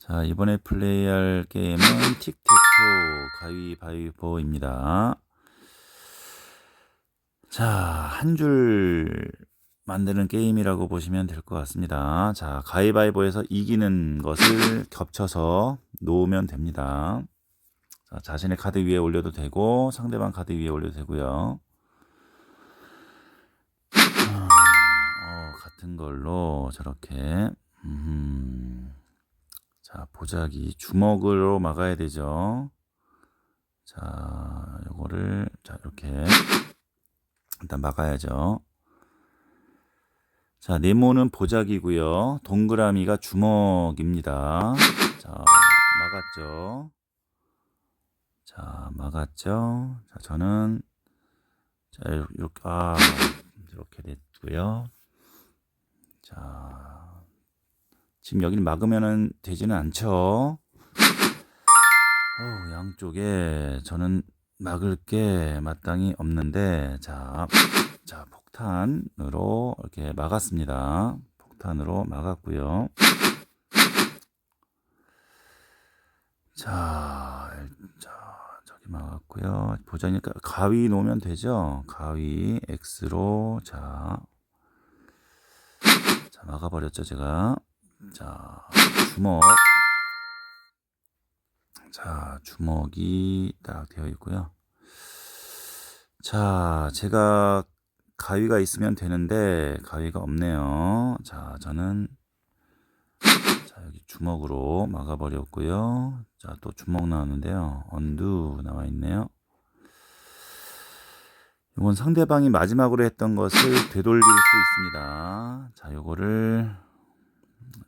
자, 이번에 플레이할 게임은 틱택토 가위바위보입니다. 자, 한 줄 만드는 게임이라고 보시면 될 것 같습니다. 자, 가위바위보에서 이기는 것을 겹쳐서 놓으면 됩니다. 자, 자신의 카드 위에 올려도 되고 상대방 카드 위에 올려도 되고요. 아, 어, 같은 걸로 저렇게 음, 자, 보자기 주먹으로 막아야 되죠. 자, 요거를 자, 이렇게 일단 막아야죠. 자, 네모는 보자기고요. 동그라미가 주먹입니다. 자, 막았죠. 자, 막았죠. 자, 저는 자, 이렇게 아, 이렇게 됐고요. 자, 지금 여기를 막으면은 되지는 않죠. 어, 양쪽에 저는 막을 게 마땅히 없는데, 자, 자, 폭탄으로 이렇게 막았습니다. 폭탄으로 막았고요. 자, 자, 저기 막았고요. 보자니까 가위 놓으면 되죠. 가위 X로 자, 자 막아버렸죠 제가. 자, 주먹. 자, 주먹이 딱 되어 있고요. 자, 제가 가위가 있으면 되는데 가위가 없네요. 자, 저는 자, 여기 주먹으로 막아버렸고요. 자, 또 주먹 나왔는데요. 언두 나와 있네요. 이건 상대방이 마지막으로 했던 것을 되돌릴 수 있습니다. 자, 요거를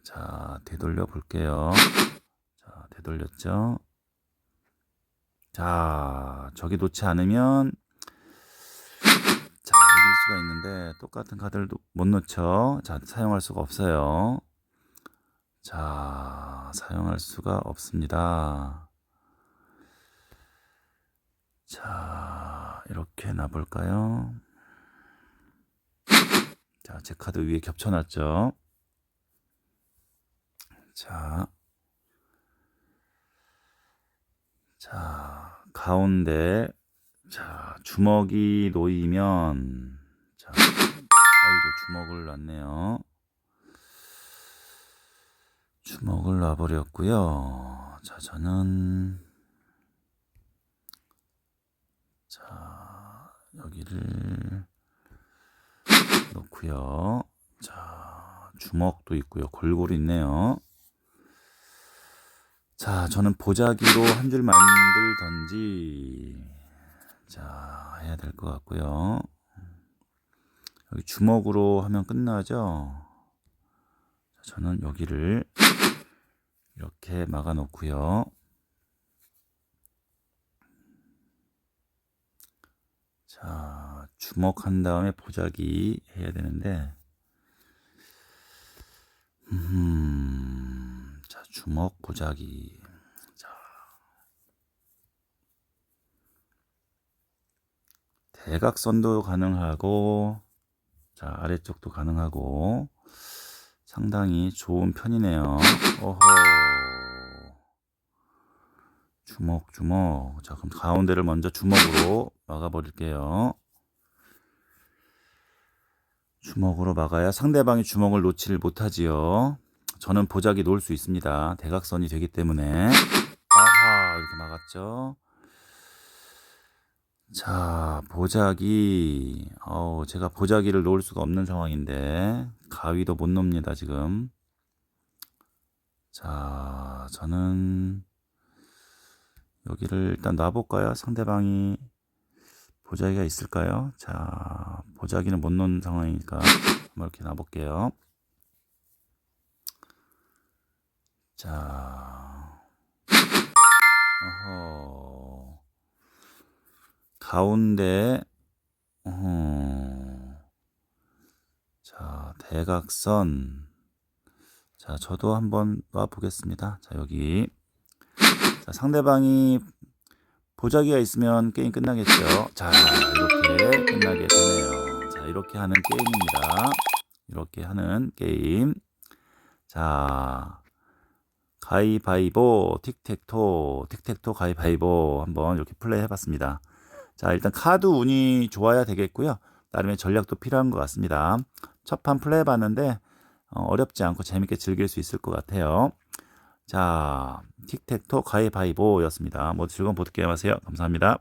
자, 되돌려 볼게요. 자, 되돌렸죠. 자, 저기 놓지 않으면 자, 이길 수가 있는데 똑같은 카드를 못 놓죠. 자, 사용할 수가 없어요. 자, 사용할 수가 없습니다. 자, 이렇게 놔볼까요? 자, 제 카드 위에 겹쳐놨죠. 자, 자, 가운데, 자, 주먹이 놓이면, 자, 아이고, 주먹을 놨네요. 주먹을 놔버렸고요. 자, 저는, 자, 여기를 놓고요. 자, 주먹도 있고요. 골고루 있네요. 자, 저는 보자기로 한 줄 만들던지, 자, 해야 될 것 같고요. 여기 주먹으로 하면 끝나죠? 자, 저는 여기를 이렇게 막아 놓고요. 자, 주먹 한 다음에 보자기 해야 되는데, 음, 자, 주먹 보자기. 자, 대각선도 가능하고, 자, 아래쪽도 가능하고, 상당히 좋은 편이네요. 어허. 주먹, 주먹. 자, 그럼 가운데를 먼저 주먹으로 막아버릴게요. 주먹으로 막아야 상대방이 주먹을 놓지를 못하지요. 저는 보자기 놓을 수 있습니다. 대각선이 되기 때문에. 아하, 이렇게 막았죠. 자, 보자기. 어우, 제가 보자기를 놓을 수가 없는 상황인데, 가위도 못 놓습니다, 지금. 자, 저는 여기를 일단 놔볼까요? 상대방이 보자기가 있을까요? 자, 보자기는 못 놓는 상황이니까 한번 이렇게 놔볼게요. 자, 어허, 가운데, 어허, 자, 대각선. 자, 저도 한번 놔 보겠습니다. 자, 여기. 자, 상대방이 보자기가 있으면 게임 끝나겠죠. 자, 이렇게 끝나게 되네요. 자, 이렇게 하는 게임입니다. 이렇게 하는 게임. 자, 가위바위보, 틱택토, 틱택토, 가위바위보 한번 이렇게 플레이 해봤습니다. 자, 일단 카드 운이 좋아야 되겠고요. 나름의 전략도 필요한 것 같습니다. 첫 판 플레이 해봤는데 어, 어렵지 않고 재밌게 즐길 수 있을 것 같아요. 자, 틱택토, 가위바위보였습니다. 모두 즐거운 보드게임 하세요. 감사합니다.